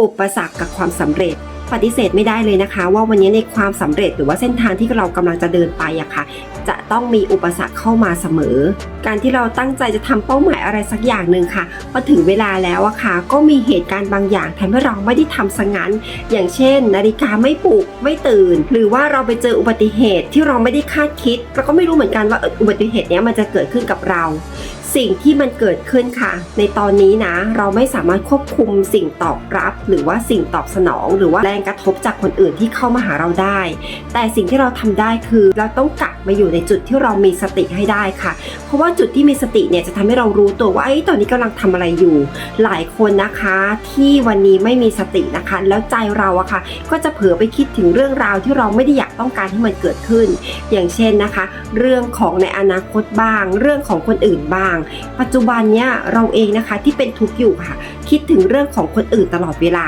อุปสรรคกับความสำเร็จ ปฏิเสธไม่ได้เลยนะคะ ว่าวันนี้ในความสำเร็จหรือว่าเส้นทางที่เรากำลังจะเดินไปอะค่ะ จะต้องมีอุปสรรคเข้ามาเสมอ การที่เราตั้งใจจะทำเป้าหมายอะไรสักอย่างหนึ่งค่ะพอถึงเวลาแล้วอะค่ะ ก็มีเหตุการณ์บางอย่างทำให้เราไม่ได้ทำซะงั้น อย่างเช่น นาฬิกาไม่ปลุกไม่ตื่น หรือว่าเราไปเจออุบัติเหตุที่เราไม่ได้คาดคิดเราก็ไม่รู้เหมือนกันว่าอุบัติเหตุเนี้ยมันจะเกิดขึ้นกับเรา สิ่งที่มันเกิดขึ้นค่ะ ในตอนนี้นะ เราไม่สามารถควบคุมสิ่งตอบรับ หรือว่าสิ่งตอบสนอง หรือว่าแรงกระทบจากคนอื่นที่เข้ามาหาเราได้ แต่สิ่งที่เราทำได้คือ เราต้องกลับมาอยู่ในจุดที่เรามีสติให้ได้ค่ะ เพราะว่าจุดที่มีสติเนี่ยจะทำให้เรารู้ตัวว่าไอ้ตอนนี้กำลังทำอะไรอยู่ หลายคนนะคะที่วันนี้ไม่มีสตินะคะ แล้วใจเราอะค่ะ ก็จะเผลอไปคิดถึงเรื่องราวที่เราไม่ได้อยากต้องการให้มันเกิดขึ้น อย่างเช่นนะคะ เรื่องของในอนาคตบ้าง เรื่องของคนอื่นบ้างปัจจุบันเนี่ยเราเองนะคะที่เป็นทุกข์อยู่ค่ะ คิดถึงเรื่องของคนอื่นตลอดเวลา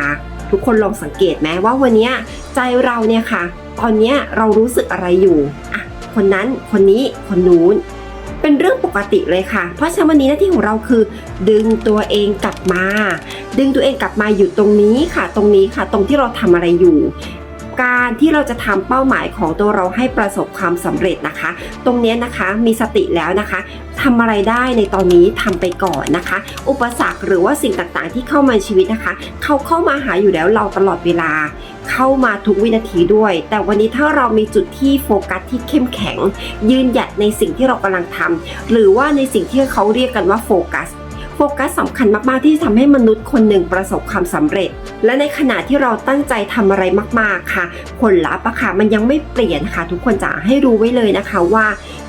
ทุกคนลองสังเกตไหมว่าวันนี้ใจเราเนี่ยค่ะ ตอนนี้เรารู้สึกอะไรอยู่อะคนนั้นคนนี้คนนู้นเป็นเรื่องปกติเลยค่ะ เพราะฉะนั้นวันนี้หน้าที่ของเราคือ ดึงตัวเองกลับมา ดึงตัวเองกลับมาอยู่ตรงนี้ค่ะ ตรงนี้ค่ะ ตรงที่เราทำอะไรอยู่ การที่เราจะทำเป้าหมายของตัวเราให้ประสบความสำเร็จนะคะ ตรงนี้นะคะมีสติแล้วนะคะทำอะไรได้ในตอนนี้ทำไปก่อนนะคะ อุปสรรคหรือว่าสิ่งต่างๆ ที่เข้ามาในชีวิตนะคะ เขาเข้ามาหาอยู่แล้วเราตลอดเวลา เข้ามาทุกวินาทีด้วย แต่วันนี้ถ้าเรามีจุดที่โฟกัสที่เข้มแข็ง ยืนหยัดในสิ่งที่เรากำลังทำหรือว่าในสิ่งที่เขาเรียกกันว่าโฟกัส ฟกัสสำคัญมากๆที่ทำให้มนุษย์คนหนึ่งประสบความสำเร็จ และในขณะที่เราตั้งใจทำอะไรมากๆค่ะ ผลลัพธ์อะค่ะมันยังไม่เปลี่ยนค่ะ ทุกคนจะให้รู้ไว้เลยนะคะว่า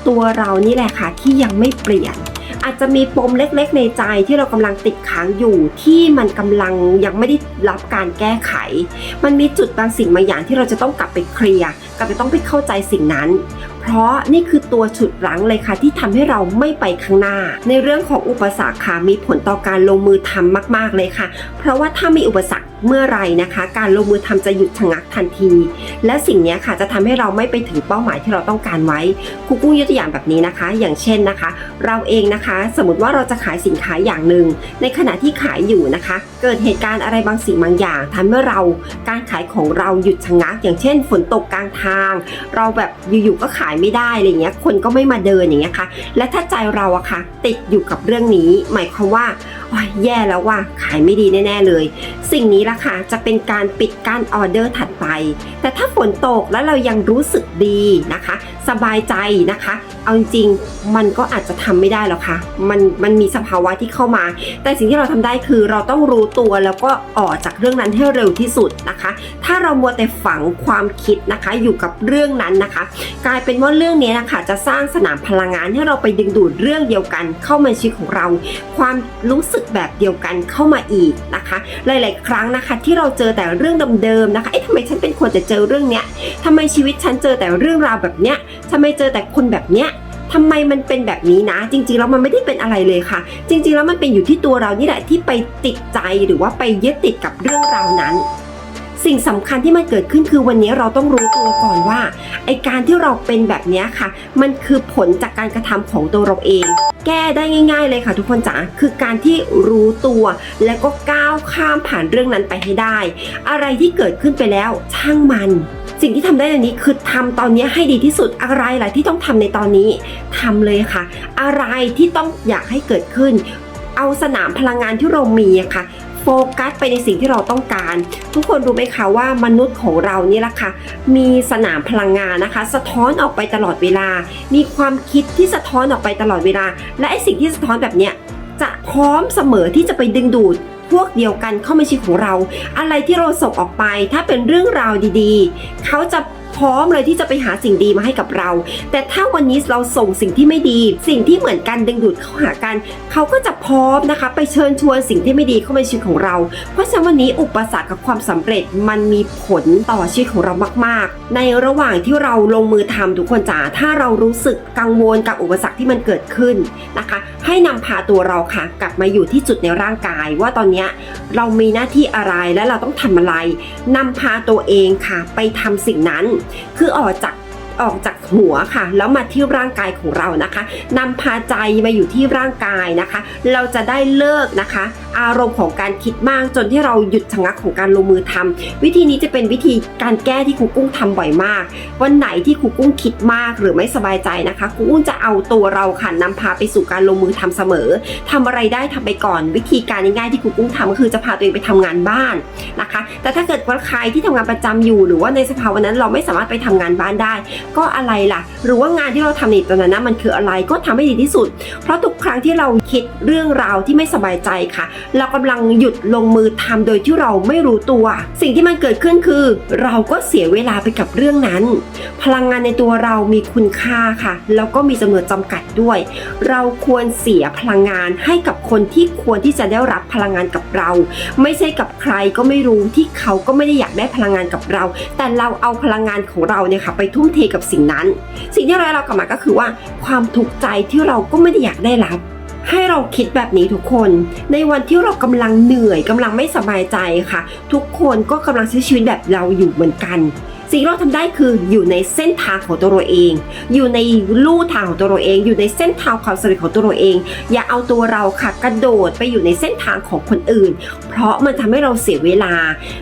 ตัวเรานี่แหละค่ะที่ยังไม่เปลี่ยน อาจจะมีปมเล็กๆ ในใจที่เรากำลังติดค้างอยู่ที่มันกำลังยังไม่ได้รับการแก้ไข มันมีจุดบางสิ่งบางอย่างที่เราจะต้องกลับไปเคลียร์กลับไปต้องไปเข้าใจสิ่งนั้น เพราะนี่คือตัวฉุดรั้งเลยค่ะที่ทำให้เราไม่ไปข้างหน้า ในเรื่องของอุปสรรคค่ะมีผลต่อการลงมือทำมาก ๆเลยค่ะ เพราะว่าถ้ามีอุปสรรค เมื่อไรนะคะ การลงมือทำจะหยุดชะงักทันที และสิ่งนี้ค่ะจะทำให้เราไม่ไปถึงเป้าหมายที่เราต้องการไว้ครูกุ้งยกตัวอย่างแบบนี้นะคะ อย่างเช่นนะคะ เราเองนะคะ สมมติว่าเราจะขายสินค้าอย่างหนึ่งในขณะที่ขายอยู่นะคะ เกิดเหตุการณ์อะไรบางสิ่งบางอย่างทำให้เราการขายของเราหยุดชะงัก อย่างเช่น ฝนตกกลางทาง เราแบบอยู่ๆก็ขายไม่ได้อะไรเงี้ยคนก็ไม่มาเดินอย่างเงี้ยค่ะและถ้าใจเราอะค่ะติดอยู่กับเรื่องนี้ หมายความว่า ยแย่แล้วว่าขายไม่ดีแน่ ๆ เลย สิ่งนี้ละค่ะจะเป็นการปิดการออเดอร์ถัดไป แต่ถ้าฝนตกแล้วเรายังรู้สึกดีนะคะสบายใจนะคะ เอาจริงๆมันก็อาจจะทำไม่ได้หรอกค่ะมันมันมีสภาวะที่เข้ามา แต่สิ่งที่เราทำได้คือเราต้องรู้ตัวแล้วก็ออกจากเรื่องนั้นให้เร็วที่สุดนะคะ ถ้าเรามัวแต่ฝังความคิดนะคะอยู่กับเรื่องนั้นนะคะ กลายเป็นว่าเรื่องนี้นะคะจะสร้างสนามพลังงานให้เราไปดึงดูดเรื่องเดียวกัน เข้ามาชีวิตของเรา ความรู้สึกแบบเดียวกันเข้ามาอีกนะคะ หลาย ๆ ครั้งนะคะที่เราเจอแต่เรื่องเดิมๆนะคะเอ๊ะทำไมฉันเป็นคนแต่เจอเรื่องเนี้ยทำไมชีวิตฉันเจอแต่เรื่องราวแบบเนี้ยทำไมเจอแต่คนแบบเนี้ยทำไมมันเป็นแบบนี้นะ จริงๆแล้วมันไม่ได้เป็นอะไรเลยค่ะ จริง ๆ แล้วมันเป็นอยู่ที่ตัวเรานี่แหละที่ไปติดใจหรือว่าไปยึดติดกับเรื่องราวนั้น สิ่งสำคัญที่มันเกิดขึ้นคือวันนี้เราต้องรู้ตัวก่อนว่าไอการที่เราเป็นแบบนี้ค่ะ มันคือผลจากการกระทำของตัวเราเอง แก้ได้ง่าย ๆ เลยค่ะ ทุกคนจ๋าคือการที่รู้ตัว แล้วก็ก้าวข้ามผ่านเรื่องนั้นไปให้ได้ อะไรที่เกิดขึ้นไปแล้ว ช่างมัน สิ่งที่ทำได้ในนี้คือทำตอนนี้ให้ดีที่สุดอะไรล่ะที่ต้องทำในตอนนี้ทำเลยค่ะ อะไรที่ต้องอยากให้เกิดขึ้น เอาสนามพลังงานที่เรามีค่ะ โฟกัสไปในสิ่งที่เราต้องการ ทุกคนรู้ไหมคะว่ามนุษย์ของเรานี่แหละค่ะมีสนามพลังงานนะคะ สะท้อนออกไปตลอดเวลา มีความคิดที่สะท้อนออกไปตลอดเวลา และไอสิ่งที่สะท้อนแบบเนี้ยจะพร้อมเสมอที่จะไปดึงดูดพวกเดียวกันเข้ามาชีวิตของเรา อะไรที่เราส่งออกไป ถ้าเป็นเรื่องราวดีๆ เขาจะ ร้อมเลยที่จะไปหาสิ่งดีมาให้กับเรา แต่ถ้าวันนี้เราส่งสิ่งที่ไม่ดี สิ่งที่เหมือนกันดึงดูดเข้าหากัน เขาก็จะพร้อมนะคะ ไปเชิญชวนสิ่งที่ไม่ดีเข้ามาในชีวิตของเรา เพราะฉะนั้นวันนี้อุปสรรคกับความสำเร็จมันมีผลต่อชีวิตของเรามาก ๆ ในระหว่างที่เราลงมือทำทุกคนจ๋าถ้าเรารู้สึกกังวลกับอุปสรรคที่มันเกิดขึ้นนะคะให้นำพาตัวเราค่ะ กลับมาอยู่ที่จุดในร่างกาย ว่าตอนนี้เรามีหน้าที่อะไรและเราต้องทำอะไรนำพาตัวเองค่ะ ไปทำสิ่งนั้น คือออกจาก ออกจากหัวค่ะ แล้วมาที่ร่างกายของเรานะคะนำพาใจมาอยู่ที่ร่างกายนะคะ เราจะได้เลิกนะคะ อารมณ์ของการคิดมากจนที่เราหยุดชะงักของการลงมือทำวิธีนี้จะเป็นวิธีการแก้ที่ครูกุ้งทำบ่อยมาก วันไหนที่ครูกุ้งคิดมากหรือไม่สบายใจนะคะครูกุ้งจะเอาตัวเราค่ะนำพาไปสู่การลงมือทำเสมอทำอะไรได้ทำไปก่อน วิธีการง่ายๆที่ครูกุ้งทำก็คือจะพาตัวเองไปทำงานบ้านนะคะ แต่ถ้าเกิดว่าใครที่ทำงานประจำอยู่ หรือว่าในสภาวะนั้นเราไม่สามารถไปทำงานบ้านได้ก็อะไรล่ะ หรือว่างานที่เราทำในตอนนั้นนะมันคืออะไรก็ทำให้ดีที่สุด เพราะทุกครั้งที่เราคิดเรื่องราวที่ไม่สบายใจค่ะ เรากำลังหยุดลงมือทำโดยที่เราไม่รู้ตัว สิ่งที่มันเกิดขึ้นคือ เราก็เสียเวลาไปกับเรื่องนั้น พลังงานในตัวเรามีคุณค่าค่ะแล้วก็มีจำนวนจำกัดด้วย เราควรเสียพลังงานให้กับคนที่ควรที่จะได้รับพลังงานกับเรา ไม่ใช่กับใครก็ไม่รู้ที่เขาก็ไม่ได้อยากได้พลังงานกับเรา แต่เราเอาพลังงานของเราเนี่ยค่ะไปทุ่มเทกับสิ่งนั้น สิ่งที่เราได้รับกลับมาก็คือว่า ความทุกข์ใจที่เราก็ไม่ได้อยากได้รับ ให้เราคิดแบบนี้ทุกคน ในวันที่เรากำลังเหนื่อยกำลังไม่สบายใจค่ะ ทุกคนก็กำลังใช้ชีวิตแบบเราอยู่เหมือนกัน สิ่งที่เราทำได้คืออยู่ในเส้นทางของตัวเราเอง อยู่ในลู่ทางของตัวเราเอง อยู่ในเส้นทางความสำเร็จของตัวเราเอง อย่าเอาตัวเราค่ะกระโดดไปอยู่ในเส้นทางของคนอื่น เพราะมันทำให้เราเสียเวลา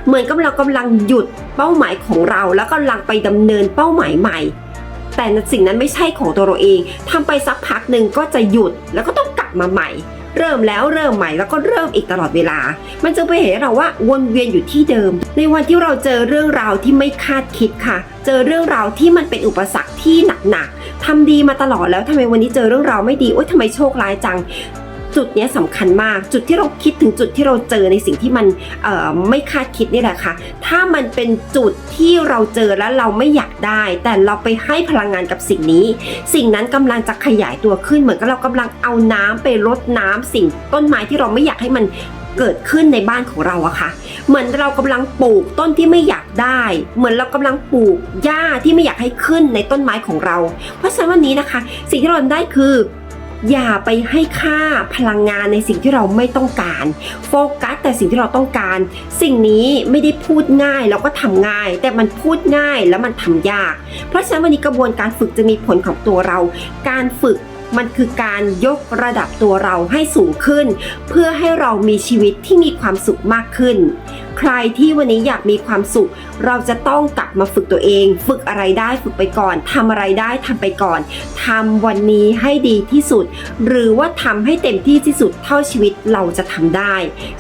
เหมือนกับเรากำลังหยุดเป้าหมายของเรา แล้วกำลังไปดำเนินเป้าหมายใหม่ แต่สิ่งนั้นไม่ใช่ของตัวเราเองทำไปสักพักหนึ่งก็จะหยุดแล้วก็ต้องกลับมาใหม่ เริ่มแล้วเริ่มใหม่แล้วก็เริ่มอีกตลอดเวลา มันจะไปเห็นเราว่าวนเวียนอยู่ที่เดิม ในวันที่เราเจอเรื่องราวที่ไม่คาดคิดค่ะ เจอเรื่องราวที่มันเป็นอุปสรรคที่หนักๆทำดีมาตลอดแล้วทำไมวันนี้เจอเรื่องราวไม่ดีโอ๊ยทำไมโชคร้ายจัง จุดนี้ยสำคัญมาก จุดที่เราคิดถึงจุดที่เราเจอในสิ่งที่มันไม่คาดคิดนี่แหละค่ะ ถ้ามันเป็นจุดที่เราเจอแล้วเราไม่อยากได้ แต่เราไปให้พลังงานกับสิ่งนี้ สิ่งนั้นกำลังจะขยายตัวขึ้นเหมือนกับเรากำลังเอาน้ำไปรดน้ำสิ่งต้นไม้ที่เราไม่อยากให้มันเกิดขึ้นในบ้านของเราอะค่ะ เหมือนเรากำลังปลูกต้นที่ไม่อยากได้ เหมือนเรากำลังปลูกหญ้าที่ไม่อยากให้ขึ้นในต้นไม้ของเรา เพราะฉะนั้นวันนี้นะคะ สิ่งที่เราได้คือ อย่าไปให้ค่าพลังงานในสิ่งที่เราไม่ต้องการ โฟกัสแต่สิ่งที่เราต้องการ สิ่งนี้ไม่ได้พูดง่ายแล้วก็ทำง่าย แต่มันพูดง่ายแล้วมันทำยาก เพราะฉะนั้นวันนี้กระบวนการฝึกจะมีผลของตัวเรา การฝึกมันคือการยกระดับตัวเราให้สูงขึ้น เพื่อให้เรามีชีวิตที่มีความสุขมากขึ้น ใครที่วันนี้อยากมีความสุข เราจะต้องกลับมาฝึกตัวเอง ฝึกอะไรได้ฝึกไปก่อนทำอะไรได้ทำไปก่อนทำวันนี้ให้ดีที่สุด หรือว่าทำให้เต็มที่ที่สุดเท่าชีวิตเราจะทำได้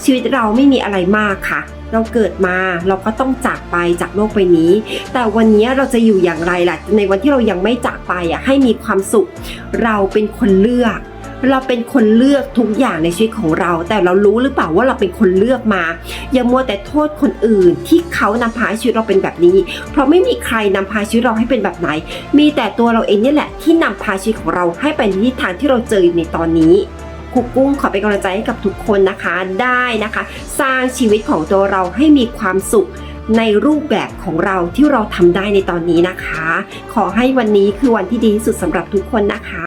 ชีวิตเราไม่มีอะไรมากค่ะเราเกิดมาเราก็ต้องจากไปจากโลกใบนี้ แต่วันนี้เราจะอยู่อย่างไรล่ะในวันที่เรายังไม่จากไปอะให้มีความสุข เราเป็นคนเลือก เราเป็นคนเลือกทุกอย่างในชีวิตของเรา แต่เรารู้หรือเปล่าว่าเราเป็นคนเลือกมา อย่ามัวแต่โทษคนอื่นที่เขานำพาชีวิตเราเป็นแบบนี้ เพราะไม่มีใครนำพาชีวิตเราให้เป็นแบบไหน มีแต่ตัวเราเองนี่แหละที่นำพาชีวิตของเราให้ไปในทิศทางที่เราเจออยู่ในตอนนี้ครูกุ้งขอเป็นกำลังใจให้กับทุกคนนะคะได้นะคะ สร้างชีวิตของตัวเราให้มีความสุขในรูปแบบของเราที่เราทำได้ในตอนนี้นะคะ ขอให้วันนี้คือวันที่ดีที่สุดสำหรับทุกคนนะคะ